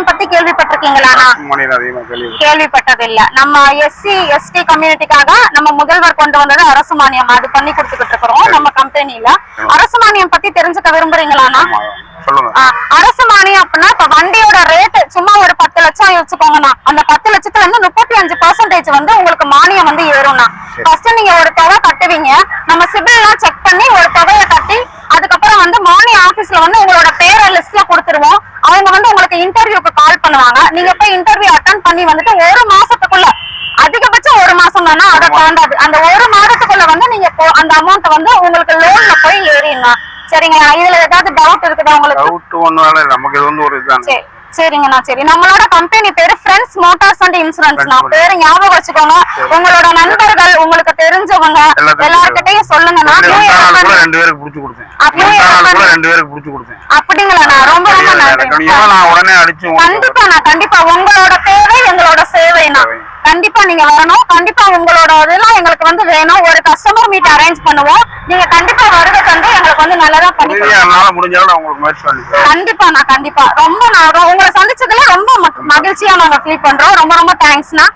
மானியம் பத்தி கேள்விப்பட்டிருக்கீங்களாண்ணா மாநில அதிகமா கேள்வி கேள்விப்பட்டதில்ல. நம்ம எஸ்சி எஸ்டி கம்யூனிட்டிக்காக நம்ம முதல்வர் கொண்டு வந்தது அரசு மானியம். அது பண்ணி கொடுத்துக்கிட்டு இருக்கிறோம். நம்ம கம்பெனில அரசு மானியம் பத்தி தெரிஞ்சுக்க விரும்புறீங்களாண்ணா அரசு மானியம் அப்படின்னா இப்ப வண்டியோட ரேட் சும்மா ஒரு பத்து லட்சம் வச்சுக்கோங்கண்ணா. அந்த பத்து லட்சத்துல இருந்து முப்பத்தி அஞ்சு பர்சன்டேஜ் வந்து உங்களுக்கு மானியம் வந்து ஏறும்ண்ணா. ஃபர்ஸ்ட் நீங்க ஒரு தொகை கட்டுவீங்க. நம்ம சிபில் எல்லாம் செக் பண்ணி ஒரு தொகையை கட்டி அதுக்கப்புறம் வந்து மானிய ஆபீஸ்ல வந்து உங்களோட பேரை லிஸ்ட்ல கொடுத்துருவோம். அவங்க வந்து இன்டர்வியூக்கு கால் பண்ணுவாங்க. நீங்க போய் இன்டர்வியூ அட்டன் பண்ணி வந்துட்டு ஒரு மாசத்துக்குள்ள அதிகபட்சம் ஒரு மாசம் தானே அதை தாண்டாது. அந்த ஒரு மாதத்துக்குள்ள வந்து நீங்க அந்த அமௌண்ட் வந்து உங்களுக்கு லோன்ல போய் ஏறிடலாம். சரிங்களா? இதுல ஏதாவது டவுட் இருக்குதா உங்களுக்கு? டவுட் இல்லை. நமக்கு இது வந்து ஒரு இதுதான். சரி. சரிங்கண்ணா சரி. நம்மளோட கம்பெனி பேரு ஃப்ரெண்ட்ஸ் மோட்டார்ஸ் அண்ட் இன்சூரன்ஸ்ண்ணா Friends பேரு ஞாபகம் வச்சுக்கோங்க. உங்களோட நண்பர்கள் உங்களுக்கு தெரிஞ்சவங்க எல்லார்கிட்டயும் கூட பண்ணி- ரெண்டு பேருக்கு புடிச்சு கொடுத்தேன் அப்படிங்களாண்ணா. ரொம்ப ரொம்ப நன்றி. கண்டிப்பா நான் உடனே அடிச்சு உங்களுக்கு கண்டிப்பாண்ணா கண்டிப்பா உங்களோட தேவை எங்களோட சேவைண்ணா சேவை. கண்டிப்பா நீங்க வரணும். கண்டிப்பா உங்களோட இதெல்லாம் எங்களுக்கு வந்து வேணும். ஒரு கஸ்டமர் மீட் அரேஞ்ச் பண்ணுவோம். நீங்க கண்டிப்பா வருகை தந்து எங்களுக்கு வந்து நல்லதா பண்ணி முடிஞ்சாலும் நான் கண்டிப்பா ரொம்ப நான் உங்களை சந்திச்சதுல ரொம்ப ம- மகிழ்ச்சியா நாங்க ஃபீல் பண்றோம். ரொம்ப ரொம்ப தேங்க்ஸ்ண்ணா